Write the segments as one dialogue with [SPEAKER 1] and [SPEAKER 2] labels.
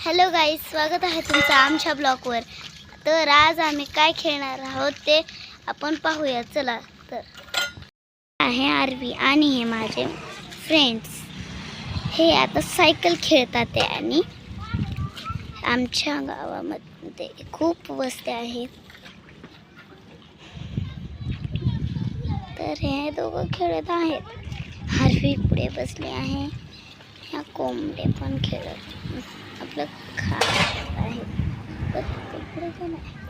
[SPEAKER 1] Hello guys स्वागत आहे तुमचं आमच्या ब्लॉगवर. तर आज आम्ही काय खेळणार आहोत ते आपण पाहूया. चला तर. आहे आरवी आणि हे माझे फ्रेंड्स हे आता सायकल खेळतात ते आणि आमच्या गावामध्ये खूप वस्त्या आहेत. तर हे दोघं खेळत आहेत. आरवी पुढे बसले आहे. ह्या कोंबडे पण खेळत आपलं खात आहे पण पुढे पण आहे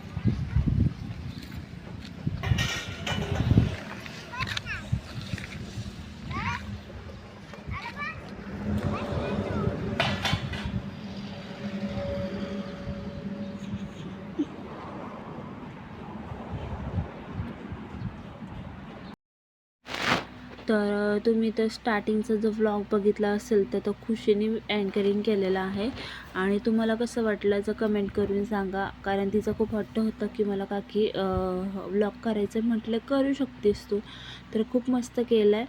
[SPEAKER 2] तर तुम्ही तर स्टार्टिंगचा जो व्लॉग बघितला असेल तर तो खुशीने अँकरिंग केलेला आहे. आणि तुम्हाला कसं वाटलं जर कमेंट करून सांगा. कारण तिचं खूप हट्ट होतं की मला काकी व्लॉग करायचं म्हटलं करू शकतेस तू. तर खूप मस्त केलं आहे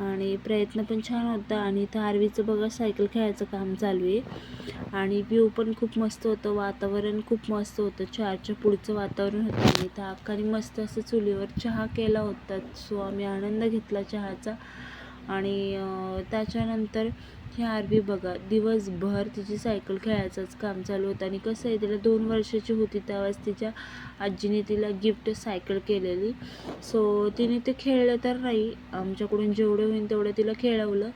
[SPEAKER 2] आणि प्रयत्न पण छान होता. आणि इथं आरवीचं बघा सायकल खेळायचं काम चालू आहे. आणि व्ह्यू पण खूप मस्त होतं. वातावरण खूप मस्त होतं. चारच्या पुढचं वातावरण होतं. आणि इथं अक्काने मस्त असं चुलीवर चहा केला होता. सो आम्ही आनंद घेतला चहाचा. आणि त्याच्यानंतर ही आरवी बघा दिवसभर तिची सायकल खेळायचंच काम चालू होतं आणि कसं आहे तिला दोन वर्षाची होती त्यावेळेस तिच्या आजीने तिला गिफ्ट सायकल केलेली. सो तिने ते खेळलं तर नाही आमच्याकडून जेवढं होईल तेवढं तिला खेळवलं.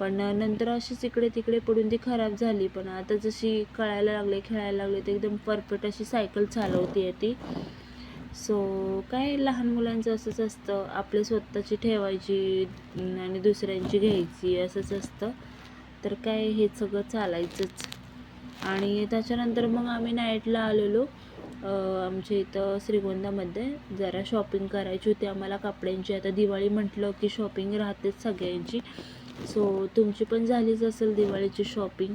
[SPEAKER 2] पण नंतर अशीच इकडे तिकडे पडून ती खराब झाली. पण आता जशी कळायला लागले खेळायला लागले तर एकदम परफेक्ट अशी सायकल चालवते ती. सो काय लहान मुलांचं असंच असतं आपली स्वतःची ठेवायची आणि दुसऱ्यांची घ्यायची असंच असतं. तर काय हे सगळं चालायचंच. आणि त्याच्यानंतर मग आम्ही नाईटला आलेलो. आमच्या इथं श्रीगोंदामध्ये जरा शॉपिंग करायची होती आम्हाला कपड्यांची. आता दिवाळी म्हटलं की शॉपिंग राहतेच सगळ्यांची. सो तुमची पण झालीच असेल दिवाळीची शॉपिंग.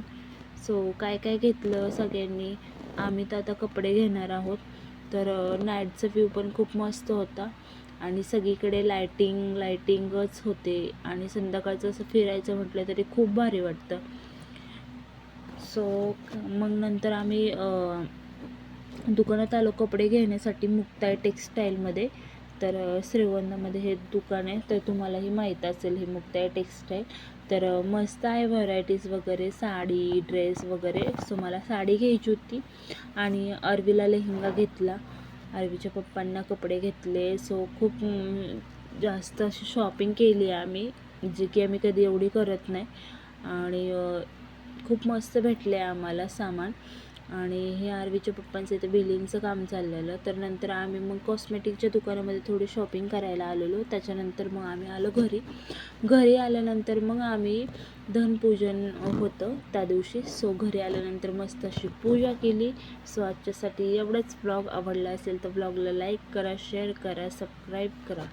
[SPEAKER 2] सो काय काय घेतलं सगळ्यांनी? आम्ही तर आता कपडे घेणार आहोत. तर नाईटचा व्ह्यू पण खूप मस्त होता. आणि सगळीकडे लायटिंग लायटिंगच होते. आणि संध्याकाळचं असं फिरायचं म्हटलं तरी खूप भारी वाटतं. सो मग नंतर आम्ही दुकानात आलो कपडे घेण्यासाठी मुक्ताई टेक्स्टाईलमध्ये तर श्रीवंदामध्ये हे दुकान आहे तर तुम्हालाही माहीत असेल हे मुक्ताई टेक्स्टाईल तर मस्त आहे व्हरायटीज वगैरे साडी ड्रेस वगैरे. सो मला साडी घ्यायची होती आणि अरवीला लेहंगा घेतला. अरवीच्या पप्पांना कपडे घेतले. सो खूप जास्त अशी शॉपिंग केली आहे आम्ही जी की आम्ही कधी एवढी करत नाही. आणि खूप मस्त भेटले आम्हाला सामान. आणि हे आरवीच्या पप्पांचं इथं बिलिंगचं काम चाललेलं. तर नंतर आम्ही मग कॉस्मेटिकच्या दुकानामध्ये थोडी शॉपिंग करायला आलेलो. त्याच्यानंतर मग आम्ही आलो घरी. घरी आल्यानंतर मग आम्ही धनपूजन होतं त्या दिवशी. सो घरी आल्यानंतर मस्त अशी पूजा केली. सो आजच्यासाठी एवढंच ब्लॉग आवडला असेल तर ब्लॉगला लाईक करा शेअर करा सबस्क्राईब करा.